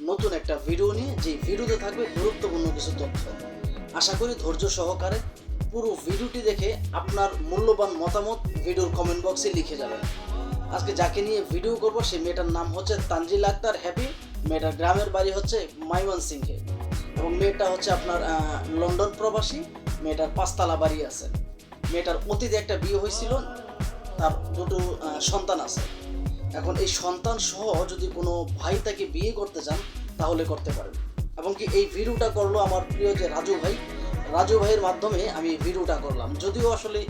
নতুন একটা ভিডিও নিয়ে যে ভিডিওতে থাকবে গুরুত্বপূর্ণ কিছু তথ্য। আশা করি ধৈর্য সহকারে পুরো ভিডিওটি দেখে আপনার মূল্যবান মতামত ভিডিওর কমেন্ট বক্সে লিখে যাবেন। আজকে যাকে নিয়ে ভিডিও করব, সেই মেয়েটার নাম হচ্ছে তানজিল আক্তার হ্যাপি। মেয়েটার গ্রামের বাড়ি হচ্ছে মাইমান সিংহে। এবং মেয়েটা হচ্ছে আপনার লন্ডন প্রবাসী। মেয়েটার পাঁচতলা বাড়ি আছে। মেয়েটার অতীতে একটা বিয়ে হয়েছিল, তার দুটো সন্তান আছে। এখন এই সন্তান সহ যদি কোনো ভাই তাকে বিয়ে করতে চান তাহলে করতে পারেন। এবং কি এই ভিডিওটা করল আমার প্রিয় যে রাজু ভাই, রাজু ভাইয়ের মাধ্যমে আমি ভিডিওটা করলাম। যদিও আসলে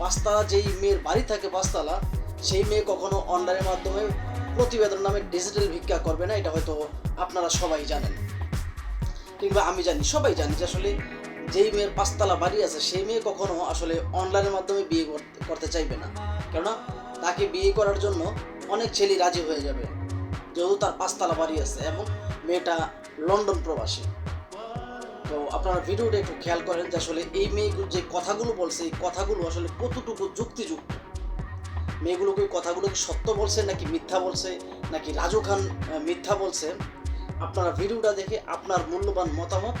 পাঁচতলা যেই মেয়ের বাড়ি থাকে পাঁচতলা, সেই মেয়ে কখনো অনলাইনের মাধ্যমে প্রতিবেদন নামে ডিজিটাল ভিক্ষা করবে না, এটা হয়তো আপনারা সবাই জানেন। কিংবা আমি জানি, সবাই জানি যে আসলে যেই মেয়ের পাঁচতলা বাড়ি আছে, সেই মেয়ে কখনো আসলে অনলাইনের মাধ্যমে বিয়ে করতে চাইবে না। কেননা, তাকে বিয়ে করার জন্য অনেক ছেলে রাজি হয়ে যাবে। যেহেতু তার পাঁচতলা বাড়ি আছে এবং মেয়েটা লন্ডন প্রবাসী। তো আপনারা ভিডিওটা একটু খেয়াল করেন যে আসলে এই মেয়েগুলো যে কথাগুলো বলছে, এই কথাগুলো আসলে কতটুকু যুক্তিযুক্ত? মেয়েগুলোকে কথাগুলো সত্য বলছে নাকি মিথ্যা বলছে, নাকি রাজু খান মিথ্যা বলছে? আপনারা ভিডিওটা দেখে আপনার মূল্যবান মতামত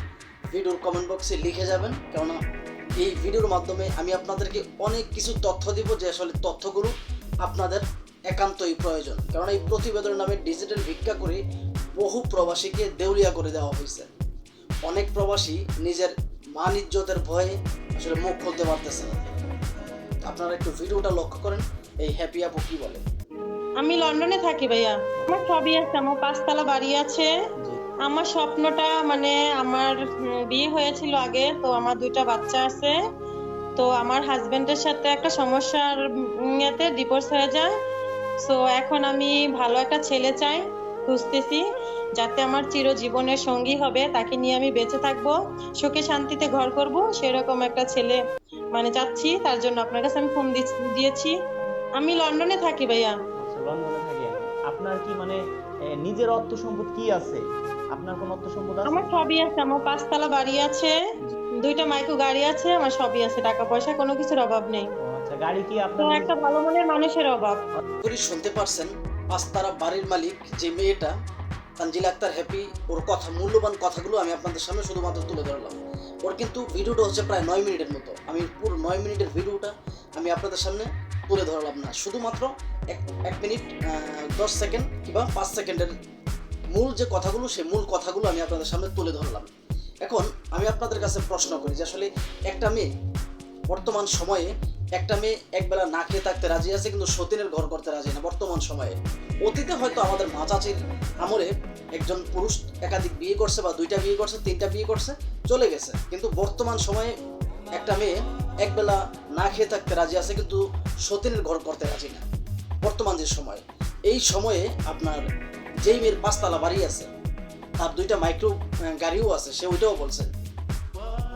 ভিডিওর কমেন্ট বক্সে লিখে যাবেন। কেননা এই ভিডিওর মাধ্যমে আমি আপনাদেরকে অনেক কিছু তথ্য দিব যে আসলে তথ্যগুলো আপনাদের একান্তই প্রয়োজন। কারণ এই প্রতিবেদনের নামে ডিজিটাল ভিক্ষা করে বহু প্রবাসীকে দেউলিয়া করে দেওয়া হয়েছে। অনেক প্রবাসী নিজের মান ইজ্জতের ভয়ে আসলে মুখ খুলতে পারতেছে না। আপনারা একটু ভিডিওটা লক্ষ্য করেন এই হ্যাপি আপু কি বলে? আমি লন্ডনে থাকি ভাইয়া। আমার সবই আছে আমার পাঁচতলা বাড়ি আছে। আমার স্বপ্নটা মানে আমার বিয়ে হয়েছিল আগে তো আমার দুইটা বাচ্চা আছে। তো আমার হাজবেন্ডের সাথে একটা সমস্যার ইয়েতে ডিভোর্স হয়ে যায়। সো এখন আমি ভালো একটা ছেলে চাই, খুঁজতেছি, যাতে আমার চিরজীবনের সঙ্গী হবে, তাকে নিয়ে আমি বেঁচে থাকব, সুখে শান্তিতে ঘর করব, সেরকম একটা ছেলে মানে চাচ্ছি, তার জন্য আপনার কাছে আমি ফোন দিয়েছি। আমি লন্ডনে থাকি, ভাইয়া। আচ্ছা লন্ডনে থাকি। আপনার কি মানে নিজের অর্থ সম্পদ কি আছে? আপনার কোন অর্থ সম্পদ আছে? আমার সবই আছে আমার পাঁচতলা বাড়ি আছে দুইটা মাইক্রো গাড়ি আছে আমার সবই আছে টাকা পয়সা কোনো কিছুর অভাব নেই। ও, আচ্ছা গাড়ি কি আপনার একটা ভালো মনের মানুষের অভাব। করি শুনতে পারছেন পাঁচতারা বাড়ির মালিক যে মেয়েটা তানজিল আক্তার হ্যাপি ওর কথা মূল্যবান কথাগুলো আমি আপনাদের সামনে শুধুমাত্র তুলে ধরলাম। ওর কিন্তু ভিডিওটা হচ্ছে প্রায় নয় মিনিটের মতো। আমি পুরো নয় মিনিটের ভিডিওটা আমি আপনাদের সামনে তুলে ধরলাম না। শুধুমাত্র এক এক মিনিট আহ, দশ সেকেন্ড কিংবা পাঁচ সেকেন্ডের মূল যে কথাগুলো, সেই মূল কথাগুলো আমি আপনাদের সামনে তুলে ধরলাম। এখন আমি আপনাদের কাছে প্রশ্ন করি যে আসলে একটা মেয়ে বর্তমান সময়ে, একটা মেয়ে একবেলা না খেয়ে থাকতে রাজি আছে কিন্তু সতীনের ঘর করতে রাজি না বর্তমান সময়ে? অতীতে হয়তো আমাদের মা চাচির আমলে একজন পুরুষ একাধিক বিয়ে করছে বা দুইটা বিয়ে করছে, তিনটা বিয়ে করছে, চলে গেছে। কিন্তু বর্তমান সময়ে একটা মেয়ে একবেলা না খেয়ে থাকতে রাজি আছে কিন্তু সতীনের ঘর করতে রাজি না। বর্তমান যে সময়, এই সময়ে আপনার যেই মেয়ের পাঁচতলা বাড়ি আছে। তার দুইটা মাইক্রো গাড়িও আছে, সে ওইটাও বলছে।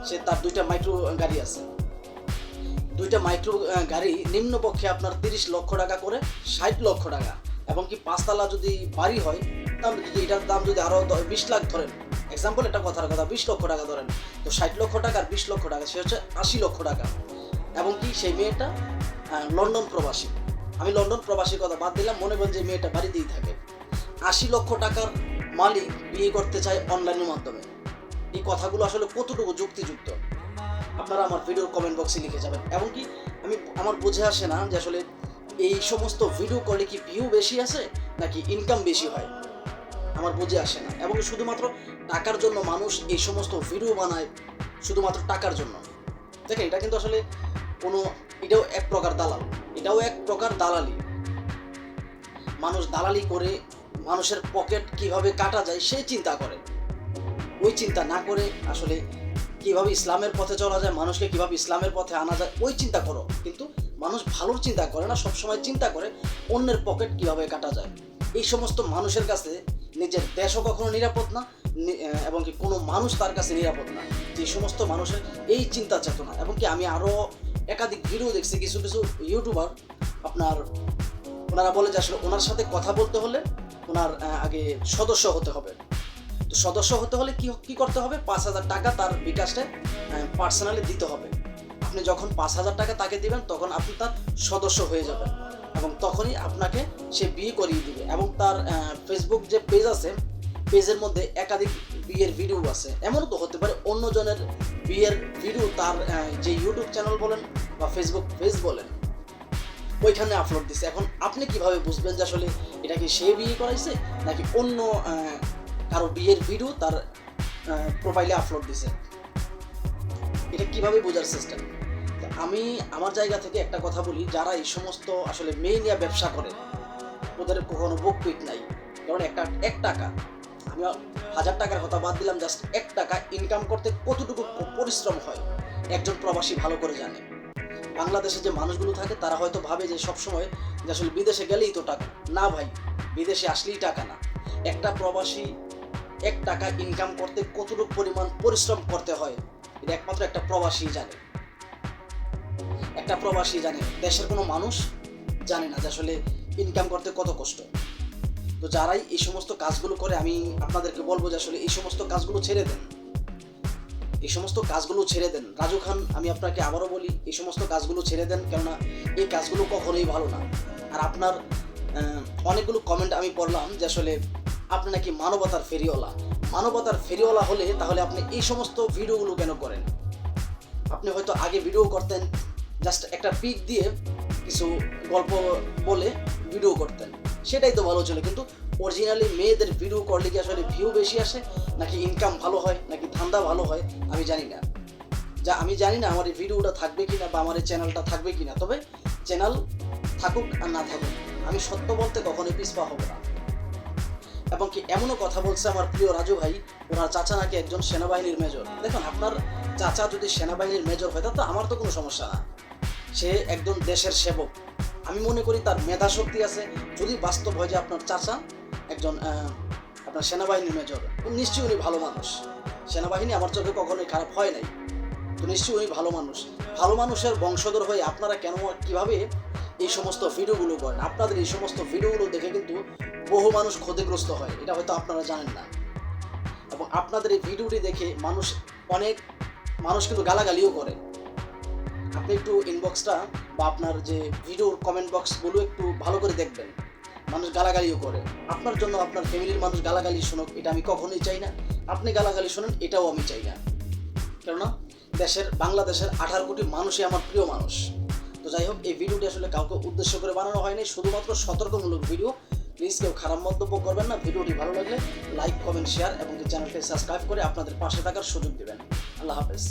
সে তার দুইটা মাইক্রো গাড়ি আছে। দুইটা মাইক্রো গাড়ি নিম্নপক্ষে আপনার তিরিশ লক্ষ টাকা করে, ষাট লক্ষ টাকা। এবং কি পাঁচতলা যদি বাড়ি হয়, তাহলে যদি এটার দাম যদি আরও বিশ লাখ ধরেন এক্সাম্পল এটা কথার কথা, বিশ লক্ষ টাকা ধরেন, তো ষাট লক্ষ টাকা আর বিশ লক্ষ টাকা, সে হচ্ছে আশি লক্ষ টাকা। এবং কি সেই মেয়েটা লন্ডন প্রবাসী। আমি লন্ডন প্রবাসীর কথা বাদ দিলাম, মনে করেন যে মেয়েটা বাড়িতেই থাকে। আশি লক্ষ টাকার মালিক বিয়ে করতে চায় অনলাইনের মাধ্যমে। এই কথাগুলো আসলে কতটুকু যুক্তিযুক্ত? আপনারা আমার ভিডিওর কমেন্ট বক্সে লিখে যাবেন। এমনকি আমি, আমার বুঝে আসে না যে আসলে এই সমস্ত ভিডিও করলে কি ভিউ বেশি আছে নাকি ইনকাম বেশি হয়? আমার বুঝে আসে না। এবং শুধুমাত্র টাকার জন্য মানুষ এই সমস্ত ভিডিও বানায়, শুধুমাত্র টাকার জন্য। দেখেন, এটা কিন্তু আসলে কোনো, এটাও এক প্রকার দালাল। এটাও এক প্রকার দালালি। মানুষ দালালি করে মানুষের পকেট কীভাবে কাটা যায় সেই চিন্তা করে। ওই চিন্তা না করে আসলে কীভাবে ইসলামের পথে চলা যায়, মানুষকে কীভাবে ইসলামের পথে আনা যায়, ওই চিন্তা করো। কিন্তু মানুষ ভালোর চিন্তা করে না, সবসময় চিন্তা করে অন্যের পকেট কীভাবে কাটা যায়। এই সমস্ত মানুষের কাছে নিজের দেশও কখনো নিরাপদ না এবং কি কোনো মানুষ তার কাছে নিরাপদ না। যে সমস্ত মানুষের এই চিন্তা চেতনা, এবং কি আমি আরও একাধিক ভিডিও দেখছি, কিছু কিছু ইউটিউবার আপনার, ওনারা বলে যে আসলে ওনার সাথে কথা বলতে হলে আহ, আগে সদস্য হতে হবে। তো সদস্য হতে হলে কি কি করতে হবে? পাঁচ হাজার টাকা তার বিকাশে পার্সোনালি দিতে হবে। আপনি যখন পাঁচ হাজার টাকা তাকে দিবেন তখন আপনি তার সদস্য হয়ে যাবেন। এবং তখনই আপনাকে সে বিয়ে করিয়ে দিবে। এবং তার ফেসবুক যে পেজ আছে পেজের মধ্যে একাধিক বিয়ের ভিডিও আছে। এমনও তো হতে পারে অন্যজনের বিয়ের ভিডিও তার যে ইউটিউব চ্যানেল বলেন বা ফেসবুক পেজ বলেন ওইখানে আপলোড দিছে। এখন আপনি কীভাবে বুঝবেন যে আসলে এটাকে সে বিয়ে করাইছে, নাকি অন্য কারও বিয়ের ভিডিও তার প্রোফাইলে আপলোড দিছে? এটা কীভাবে বোঝার সিস্টেম আমি আমার জায়গা থেকে একটা কথা বলি, যারা এই সমস্ত আসলে মেয়ে নিয়ে ব্যবসা করে, ওদের কখনো বুক পিট নাই। কারণ একটা, এক টাকা। আমি হাজার টাকার কথা বাদ দিলাম জাস্ট এক টাকা ইনকাম করতে কতটুকু পরিশ্রম হয়, একজন প্রবাসী ভালো করে জানে। বাংলাদেশে যে মানুষগুলো থাকে, তারা হয়তো ভাবে যে সবসময় যে আসলে বিদেশে গেলেই তো টাকা। না ভাই, বিদেশে আসলেই টাকা না। একটা প্রবাসী এক টাকা ইনকাম করতে কতটুকু পরিমাণ পরিশ্রম করতে হয়, এটা একমাত্র একটা প্রবাসী জানে। একটা প্রবাসী জানে, দেশের কোনো মানুষ জানে না যে আসলে ইনকাম করতে কত কষ্ট। তো যারাই এই সমস্ত কাজগুলো করে, আমি আপনাদেরকে বলব যে আসলে এই সমস্ত কাজগুলো ছেড়ে দেন। এই সমস্ত কাজগুলো ছেড়ে দেন। রাজু খান, আমি আপনাকে আবারও বলি, এই সমস্ত কাজগুলো ছেড়ে দেন, কেননা এই কাজগুলো কখনোই ভালো না। আর আপনার অনেকগুলো কমেন্ট আমি পড়লাম যে আসলে আপনি নাকি মানবতার ফেরিওয়ালা। মানবতার ফেরিওয়ালা হলে তাহলে আপনি এই সমস্ত ভিডিওগুলো কেন করেন? আপনি হয়তো আগে ভিডিও করতেন জাস্ট একটা পিক দিয়ে কিছু গল্প বলে ভিডিও করতেন। সেটাই তো ভালো ছিল, কিন্তু অরিজিনালি মেয়েদের ভিডিও করলে কি আসলে ভিউ বেশি আসে? নাকি ইনকাম ভালো হয়? নাকি ধান্দা ভালো হয়, আমি জানি না। যা, আমি জানি না আমার এই ভিডিওটা থাকবে কিনা বা আমার এই চ্যানেলটা থাকবে কিনা, তবে চ্যানেল থাকুক আর না থাকুক, আমি সত্য বলতে কখনোই পিছপা হব না। এবং কি এমনও কথা বলছে আমার প্রিয় রাজু ভাই, ওনার চাচা নাকি একজন সেনাবাহিনীর মেজর। দেখুন, আপনার চাচা যদি সেনাবাহিনীর মেজর হয় তো আমার তো কোনো সমস্যা না। সে একজন দেশের সেবক। আমি মনে করি তার মেধা শক্তি আছে। যদি বাস্তব হয় যে আপনার চাচা একজন আপনার সেনাবাহিনীর মেজর নিশ্চয়ই উনি ভালো মানুষ। সেনাবাহিনী আমার চোখে কখনোই খারাপ হয় নাই। তো নিশ্চয়ই উনি ভালো মানুষ। ভালো মানুষের বংশধর হয়ে আপনারা কেন কীভাবে এই সমস্ত ভিডিওগুলো করেন? আপনাদের এই সমস্ত ভিডিওগুলো দেখে কিন্তু বহু মানুষ ক্ষতিগ্রস্ত হয়। এটা হয়তো আপনারা জানেন না। এবং আপনাদের এই ভিডিওটি দেখে মানুষ অনেক, মানুষ কিন্তু গালাগালিও করে। আপনি একটু ইনবক্সটা বা আপনার যে ভিডিওর কমেন্ট বক্সগুলো একটু ভালো করে দেখবেন। মানুষ গালাগালিও করে। আপনার জন্য আপনার ফ্যামিলির মানুষ গালাগালি শুনুক, এটা আমি কখনোই চাই না। আপনি গালাগালি শোনেন, এটাও আমি চাই না। কেননা দেশের, বাংলাদেশের আঠারো কোটি মানুষই আমার প্রিয় মানুষ। তো যাই হোক, এই ভিডিওটি আসলে কাউকে উদ্দেশ্য করে বানানো হয়নি, শুধুমাত্র সতর্কমূলক ভিডিও। প্লিজ কেউ খারাপ মন্তব্য করবেন না, ভিডিওটি ভালো লাগলে লাইক কমেন্ট শেয়ার এবং চ্যানেলটি সাবস্ক্রাইব করে আপনাদের পাশে থাকার সুযোগ দেবেন। আল্লাহ হাফেজ।